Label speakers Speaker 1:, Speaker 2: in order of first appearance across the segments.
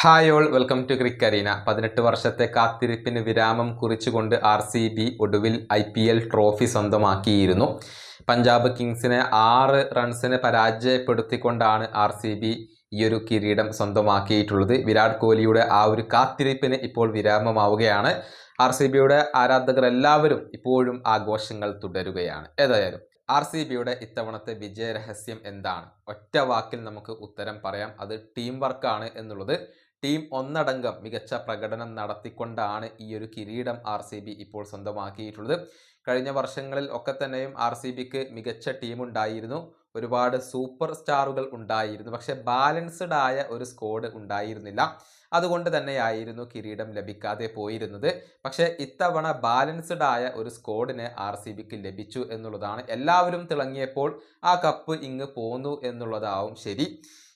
Speaker 1: Hi all welcome to Cricarena പതിനെട്ട് വർഷത്തെ കാത്തിരിപ്പിന് വിരാമം കുറിച്ചുകൊണ്ട് ആർ സി ബി ഒടുവിൽ ഐ പി എൽ ട്രോഫി സ്വന്തമാക്കിയിരുന്നു. പഞ്ചാബ് കിങ്സിനെ ആറ് റൺസിന് പരാജയപ്പെടുത്തിക്കൊണ്ടാണ് ആർ സി ബി ഈ ഒരു കിരീടം സ്വന്തമാക്കിയിട്ടുള്ളത്. വിരാട് കോഹ്ലിയുടെ ആ ഒരു കാത്തിരിപ്പിന് ഇപ്പോൾ വിരാമമാവുകയാണ്. ആർ സി ബിയുടെ ആരാധകർ എല്ലാവരും ഇപ്പോഴും ആഘോഷങ്ങൾ തുടരുകയാണ്. ഏതായാലും ആർ സി ബിയുടെ ഇത്തവണത്തെ വിജയരഹസ്യം എന്താണ്? ഒറ്റ വാക്കിൽ നമുക്ക് ഉത്തരം പറയാം. അത് ടീം വർക്കാണ് എന്നുള്ളത്. ടീം ഒന്നടങ്കം മികച്ച പ്രകടനം നടത്തിക്കൊണ്ടാണ് ഈ ഒരു കിരീടം ആർ ഇപ്പോൾ സ്വന്തമാക്കിയിട്ടുള്ളത്. കഴിഞ്ഞ വർഷങ്ങളിൽ ഒക്കെ തന്നെയും ആർ സി ബിക്ക് മികച്ച ടീം ഉണ്ടായിരുന്നു ഒരുപാട് സൂപ്പർ സ്റ്റാറുകൾ ഉണ്ടായിരുന്നു. പക്ഷെ ബാലൻസ്ഡ് ആയ ഒരു സ്കോഡ് ഉണ്ടായിരുന്നില്ല. അതുകൊണ്ട് തന്നെയായിരുന്നു കിരീടം ലഭിക്കാതെ പോയിരുന്നത്. പക്ഷെ ഇത്തവണ ബാലൻസ്ഡ് ആയ ഒരു സ്കോഡിന് ആർ സി ബിക്ക് ലഭിച്ചു എന്നുള്ളതാണ്. എല്ലാവരും തിളങ്ങിയപ്പോൾ ആ കപ്പ് ഇങ്ങ് പോന്നു എന്നുള്ളതാവും ശരി.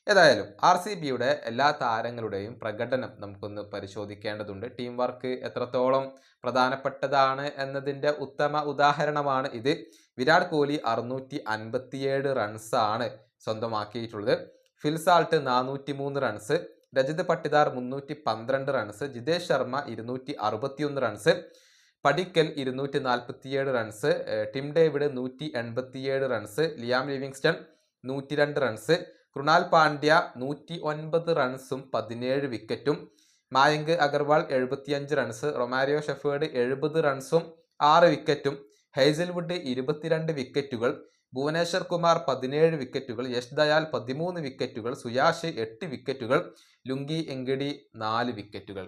Speaker 1: ഏതായാലും ആർ സി ബിയുടെ എല്ലാ താരങ്ങളുടെയും പ്രകടനം നമുക്കൊന്ന് പരിശോധിക്കേണ്ടതുണ്ട്. ടീം വർക്ക് എത്രത്തോളം പ്രധാനപ്പെട്ടതാണ് എന്നതിന്റെ ഉത്തമ ഉദാഹരണമാണ് ഇത്. വിരാട് കോഹ്ലി അറുന്നൂറ്റി അൻപത്തിയേഴ് റൺസാണ് സ്വന്തമാക്കിയിട്ടുള്ളത്. ഫിൽസാൾട്ട് നാനൂറ്റി മൂന്ന് റൺസ് രജിത് പട്ടിദാർ മുന്നൂറ്റി പന്ത്രണ്ട് റൺസ് ജിതേഷ് ശർമ്മ ഇരുന്നൂറ്റി അറുപത്തിയൊന്ന് റൺസ് പടിക്കൽ ഇരുന്നൂറ്റി നാൽപ്പത്തിയേഴ് റൺസ് ടിം ഡേവിഡ് നൂറ്റി എൺപത്തിയേഴ് റൺസ് ലിയാം ലിവിങ്സ്റ്റൺ നൂറ്റി രണ്ട് റൺസ് കൃണാൽ പാണ്ഡ്യ നൂറ്റി ഒൻപത് റൺസും പതിനേഴ് വിക്കറ്റും മായങ്ക് അഗർവാൾ എഴുപത്തിയഞ്ച് റൺസ് റൊമാരിയോ ഷെഫേർഡ് എഴുപത് റൺസും ആറ് വിക്കറ്റും ഹെയ്സൽവുഡ് ഇരുപത്തിരണ്ട് വിക്കറ്റുകൾ ഭുവനേശ്വർ കുമാർ പതിനേഴ് വിക്കറ്റുകൾ യശ് ദയാൽ പതിമൂന്ന് വിക്കറ്റുകൾ സുയാഷ് എട്ട് വിക്കറ്റുകൾ ലുങ്കി എങ്കിടി നാല് വിക്കറ്റുകൾ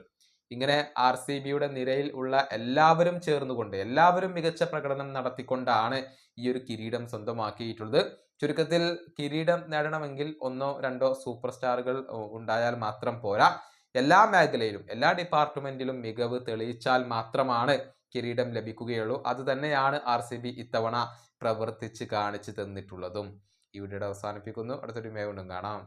Speaker 1: ഇങ്ങനെ ആർ സി ബിയുടെ നിരയിൽ ഉള്ള എല്ലാവരും ചേർന്നുകൊണ്ട് എല്ലാവരും മികച്ച പ്രകടനം നടത്തിക്കൊണ്ടാണ് ഈ ഒരു കിരീടം സ്വന്തമാക്കിയിട്ടുള്ളത്. ചുരുക്കത്തിൽ കിരീടം നേടണമെങ്കിൽ ഒന്നോ രണ്ടോ സൂപ്പർ സ്റ്റാറുകൾ ഉണ്ടായാൽ മാത്രം പോരാ. എല്ലാ മേഖലയിലും എല്ലാ ഡിപ്പാർട്ട്മെന്റിലും മികവ് തെളിയിച്ചാൽ മാത്രമാണ് കിരീടം ലഭിക്കുകയുള്ളൂ. അത് തന്നെയാണ് ആർ സി ബി ഇത്തവണ പ്രവർത്തിച്ച് കാണിച്ചു തന്നിട്ടുള്ളതും. ഇവിടെ അവസാനിപ്പിക്കുന്നു. അടുത്തൊരു മേ കാണാം.